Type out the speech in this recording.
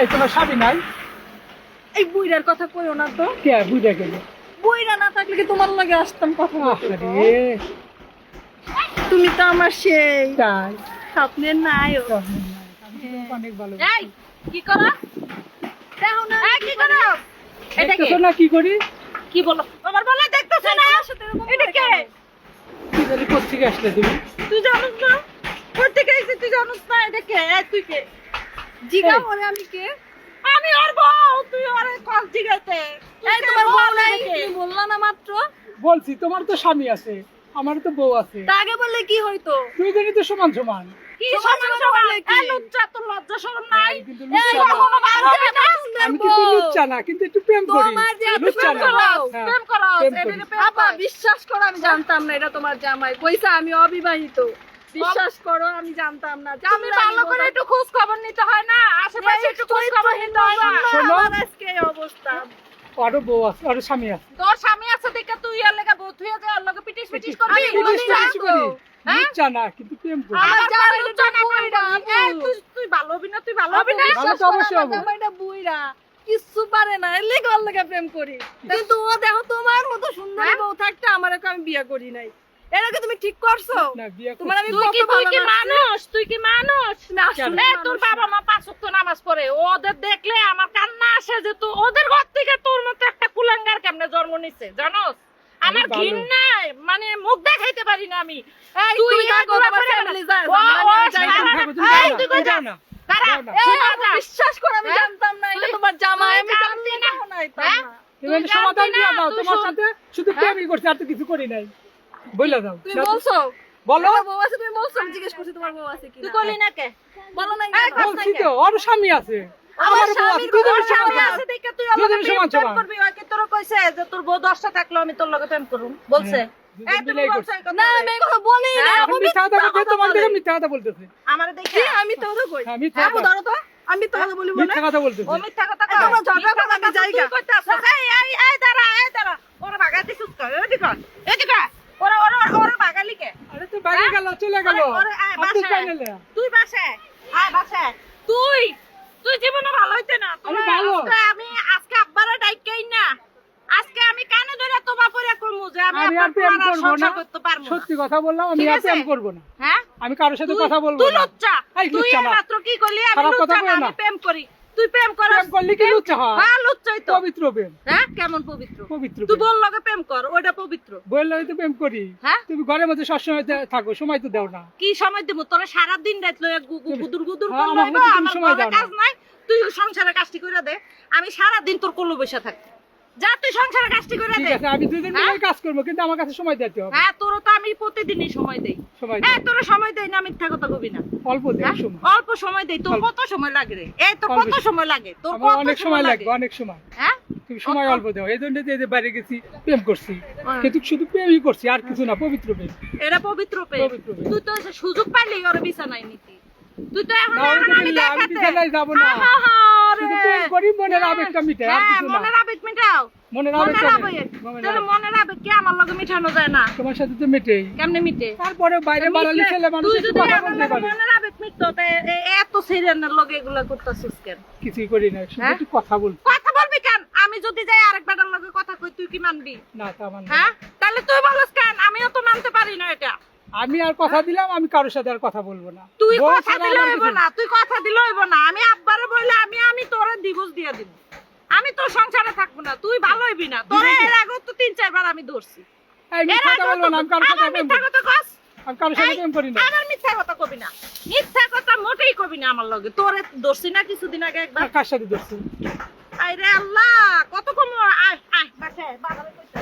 এই তোমার স্বামী নাই। এই বুইরার কথা কইও না তো। কে বুঝে গেল? বুইরা না থাকলে কি তোমার লগে আসতাম কথা আরে তুমি তো আমার সেই। তাই। স্বপ্নের নায়ক আমি অনেক ভালো। এই কি করো? দেখো না। এই কি করো? এটা কি? না কি করি? কি বলো? আমার বলে দেখতেছ না? এটা কে? কি জানি কোথেকে আসলে তুমি? তুই জানিস না? কোথা থেকে এসেছিস তুই জানিস না? এটা কে? তুই কে? জিগা। আমি কে আমি ওর বউ তুই ওর কল জিগাইতে। এই তোমার বউ নাই তুমি বললা না মাত্র। বলছি তোমার তো স্বামী আছে আমার তো বউ আছে। তা আগে বললে কি হইতো? দুইজনই তো সমান সমান। কি সমান সমান সমান সমান? বলে কি? এই লজ্জা তোর লজ্জা শরম নাই? এই কখনো ভালো হবে না। আমি কিন্তু লুচ্চা না কিন্তু একটু প্রেম করি। তোমার যে এত লুচ্চা প্রেম না। করো, হ্যাঁ, আপা বিশ্বাস করো আমি জানতাম না এটা তোমার জামাই। কইছা আমি অবিবাহিত। বিশ্বাস করো আমি জানতাম না। আমি ভালো করে একটু খোঁজ খবর নিতে হয় না? আশেপাশে একটু খোঁজ খবর নিতে হয় না। শোনো। আমার আজকে এই অবস্থা। আরও বউ আছে আরও স্বামী আছে। তোর স্বামী আছে দেখে তুই আর লেগে বউ যা ওর লগে পিটিস পিটিস। করবি? আমি পিটিস পিটিস করি। হ্যাঁ? লুচ্চা না কিন্তু প্রেম করি আমার তো না। তুই তুই ভালো হবি না? তুই ভালো হবি না? ভালো তো অবশ্যই হব। বুইড়া। কিচ্ছু পারে না এর লেগে প্রেম করি। কিন্তু ও দেখো তোমার মতো সুন্দর হ্যাঁ? বউ থাকতে আমার একে আমি বিয়ে করি নাই। এর আগে তুমি ঠিক করছ তোমার আমি তুই কি তুই কি মানুষ তুই কি মানুষ আসলে এ, তোর বাবা মা পাঁচ ওয়াক্ত নামাজ পড়ে ওদের দেখলে আমার কান্না আসে যে তুই ওদের ঘর থেকে তোর মতো একটা কুলাঙ্গার কেমনে জন্ম নিছে জানোস আমার। ঘৃণায় মানে মুখ দেখাইতে পারি না আমি এই, তুই না। না, না। না? না। না। বিশ্বাস করো আমি হ্যাঁ? জানতাম না এটা তোমার জামাই আমি জানতাম না। না হ্যাঁ? তুমি সমাধান দিয়ে দাও তোমার সাথে শুধু হ্যাঁ? প্রেমই করছি আর তো কিছু করি নাই বইলা দাও তুমি বলছো? বলো। বউ আছে তুমি বলছো আমি জিজ্ঞেস করছি তোমার বউ আছে কি তুই করলি না কে? বলো না এই, বলছি তো ওর স্বামী আছে। আমার আমার স্বামীর দুজনের স্বামী আছে দেখে তুই আমার প্রেম সমান সমান। করবি ওকে তোর কইছে যে তোর বউ দশটা থাকল আমি তোর লগে প্রেম করুম। বলছে? হ্যাঁ, এই দুজন তুমি মিলেই বলছো করছে। এই কথা না রে? আমি কথা বলি হ্যাঁ, মিথ্যা কথা কথা কথা বলতেছে। আমারে আমি কথা হ্যাঁ কথা। ধরো তো আমি বলি মিথ্যা কথা বলতেছে। ও মিথ্যা কথা এই, তোমরা ঝগড়া মিথ্যা আমি কথা যাইগা। এই, এই, দাঁড়া, এই, দাঁড়া। ওরা ভাগাইতে সুস্থ, এদিকে আয়, এদিকে আয়। ওরা- ওরা- ওরা- ওরা ভাগালি কে? আরে তো বাইরে গেল চলে গেল। তুই বাসায়, আয় বাসায়। তুই তুই জীবনে ভালো হইতে না। আমি ভালো। আজকে আমি আজকে আব্বারে ডাইকেই না। আজকে আমি কানে ধরে তোমা পরে করব যে আমি আপনার প্রেম সংসার না। করতে পারব না। সত্যি কথা বললাম আমি আর প্রেম করব না। হ্যাঁ? আমি কারোর সাথে কথা বলব তুই এই তুই মাত্র কি করলি? আমি না। আমি প্রেম করি। তুই প্রেম করস করলি কি লুচ্চা হয়? হ্যাঁ লুচ্চাই তো পবিত্র প্রেম। হ্যাঁ কেমন পবিত্র? পবিত্র তুই বল লগে প্রেম কর ওটা পবিত্র। বললে তো প্রেম করি। হ্যাঁ? তুমি ঘরের মধ্যে সবসময় সময় থাকো সময় তো দাও না। কি সময় দেবো? তোরা সারা দিন রাত লয়ে গুদুর গুদুর হ্যাঁ, করলে আমার কাজ নাই। তুই সংসারে কাজটি কইরা দে। আমি সারা দিন তোর কোলে বসে থাকি যা তুই সংসারে কাজটি করে দে। আছে আমি দুজন মিলে কাজ করব কিন্তু আমার কাছে সময় দিতে হবে। হ্যাঁ তোর তো আমি প্রতিদিনই সময় দেই। সময় হ্যাঁ তোর সময় দেই না মিথ্যা কথা কবি না। অল্প দেও হ্যাঁ? সময়। অল্প সময় দেই তোর কত সময় লাগে রে? এই তো কত সময় লাগে? তোর কত অনেক সময় লাগবে অনেক সময়। হ্যাঁ? তুমি সময় অল্প। দাও এই জন্য যে বাইরে গেছি প্রেম করছি। হ্যাঁ। কিন্তু শুধু প্রেমই করছি আর কিছু না পবিত্র প্রেম। এটা পবিত্র প্রেম। পবিত্র তুই তো সুযোগ পাইলি ওর বিছানায় নিতি। তুই তো এখন না, আমি দেখাতে। যাব না। শুধু প্রেম করি মনের আবেগটা মিটাই আর হ্যাঁ, কিছু না। মনের আবেগ মিটাও। মনের আবেগ। মনের আবেগ। কি আমার লগে মিঠানো যায় না? তোমার সাথে তো মেটেই। কেমনে মিটে? তারপরে বাইরে বাড়ালে ছেলে মানুষ তুই একটু যদি কথা আমার বলতে লগে পারে। মনের আবেগ মিটতো এত সিরিয়ানের লগে এগুলা করতেছিস কেন? কিছুই করি না শুধু হ্যাঁ? একটু কথা বল। কথা বলবি কেন? আমি যদি যাই আরেক বেটার লগে কথা কই তুই কি মানবি? না তা না। হ্যাঁ? তাহলে তুই বলস কেন? আমিও তো মানতে পারি না এটা। আমি আর কথা দিলাম আমি কারোর সাথে আর কথা বলব না। তুই কথা দিলে হইব না তুই কথা দিলে হইব না। আমি আব্বারে বললে আমি আমি তোরে ডিভোর্স দিয়ে দিব। আমি তোর সংসারে থাকব না তুই ভালো হইবি না। তোরে এর আগেও তো তিন চারবার আমি ধরছি। এই মিথ্যা কথা বলব না আমি কারোর সাথে মিথ্যা কথা কস? আমি কারোর সাথে প্রেম করি না। আমার মিথ্যা কথা কবি না। মিথ্যা কথা মোটেই কবি না আমার লগে। তোরে ধরছি না কিছুদিন আগে একবার। কার সাথে ধরছি? আরে আল্লাহ কত কম আয় আয় বাসায় বাজারে কইতে